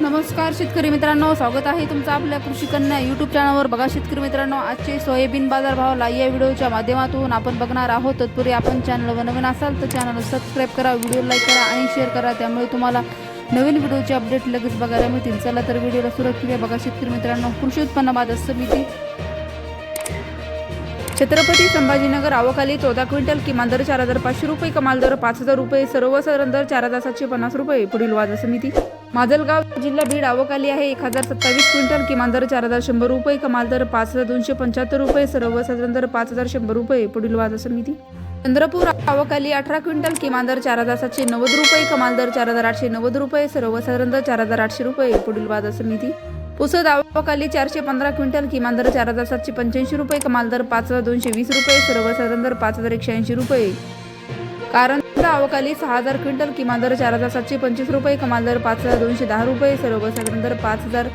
नमस्कार शेतकरी मित्रांनो स्वागत आहे तुमचं आपल्या कृषी कन्या यूट्यूब चॅनलवर बघा शेतकरी मित्रांनो आजचे सोयाबीन बाजार भाव या व्हिडिओच्या माध्यमातून आपण बघणार आहोत. तत्पूर्वी आपण चॅनलवर नवीन असाल तर चॅनल सबस्क्राईब करा व्हिडिओ लाईक करा आणि शेअर करा. त्यामुळे तुम्हाला नवीन व्हिडिओचे अपडेट लगेच बघायला मिळतील. चला तर व्हिडिओला सुरुवात केली बघा शेतकरी मित्रांनो कृषी उत्पन्न बाजार समिती. छत्रपती संभाजीनगर आवकाली चौदा क्विंटल किमान दर चार हजार पाचशे रुपये कमाल दर पाच हजार रुपये सर्वसाधारण दर चार हजार सातशे पन्नास रुपये पुढील वाजा समिती. माजलगाव जिल्हा बीड आवकाली आहे. एक हजार सत्तावीस क्विंटल किमान दर चार हजार शंभर रुपये कमाल दर पाच हजार दोनशे पंच्याहत्तर रुपये सर्वसाधारण दर पाच हजार शंभर रुपये पुढील बाजार समिती चंद्रपूर आवकाली अठरा क्विंटल किमान दर चार हजार सातशे नव्वद रुपये कमाल दर चार हजार आठशे नव्वद रुपये सर्वसाधारण दर चार हजार आठशे रुपये पुढील बाजार समिती पुसद आवकाली चारशे पंधरा क्विंटल किमान दर चार हजार सातशे पंच्याऐंशी रुपये कमाल दर पाच हजार दोनशे वीस रुपये सर्वसाधारण दर पाच हजार एकशे ऐंशी रुपये. कारण अवकाली सहा हजार क्विंटल किमान दर चार हजार सातशे पंचवीस रुपये कमाल दर पाच हजार दोनशे दहा रुपये सर्वसाधारण दर पाच हजार